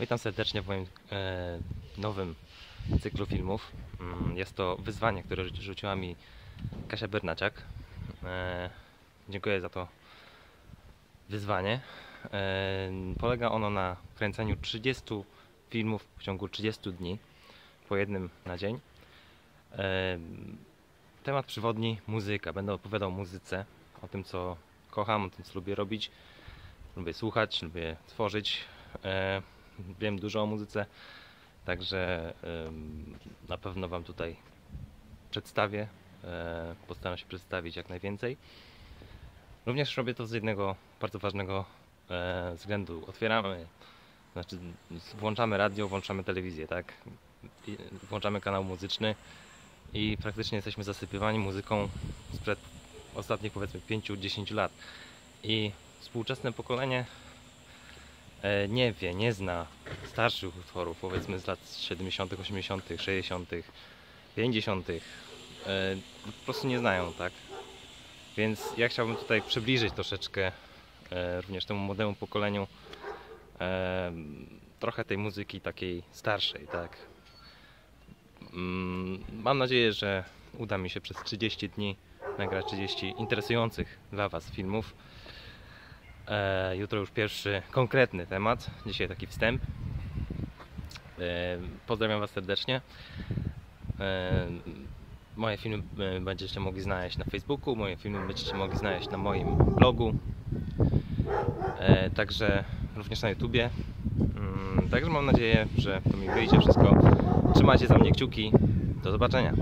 Witam serdecznie w moim e, nowym cyklu filmów. Mm, Jest to wyzwanie, które rzu- rzuciła mi Kasia Bernaciak. E, dziękuję za to wyzwanie. E, polega ono na kręceniu 30 filmów w ciągu 30 dni, po jednym na dzień. E, temat przewodni muzyka. Będę opowiadał o muzyce, o tym co kocham, o tym co lubię robić. Lubię słuchać, lubię tworzyć. E, wiem dużo o muzyce, także na pewno Wam tutaj przedstawię. E, postaram się przedstawić jak najwięcej. Również robię to z jednego bardzo ważnego e, względu. Otwieramy, znaczy włączamy radio, włączamy telewizję, tak? Włączamy kanał muzyczny i praktycznie jesteśmy zasypywani muzyką sprzed ostatnich powiedzmy 5-10 lat. I współczesne pokolenie nie wie, nie zna starszych utworów, powiedzmy z lat 70., 80., 60., 50. E, po prostu nie znają, tak? Więc ja chciałbym tutaj przybliżyć troszeczkę e, również temu młodemu pokoleniu e, trochę tej muzyki takiej starszej, tak? Mm, Mam nadzieję, że uda mi się przez 30 dni nagrać 30 interesujących dla Was filmów. E, jutro już pierwszy konkretny temat, dzisiaj taki wstęp. E, pozdrawiam Was serdecznie. E, moje filmy e, będziecie mogli znaleźć na Facebooku, moje filmy będziecie mogli znaleźć na moim blogu, e, także również na YouTubie. Mm, Także mam nadzieję, że to mi wyjdzie wszystko. Trzymajcie za mnie kciuki. Do zobaczenia.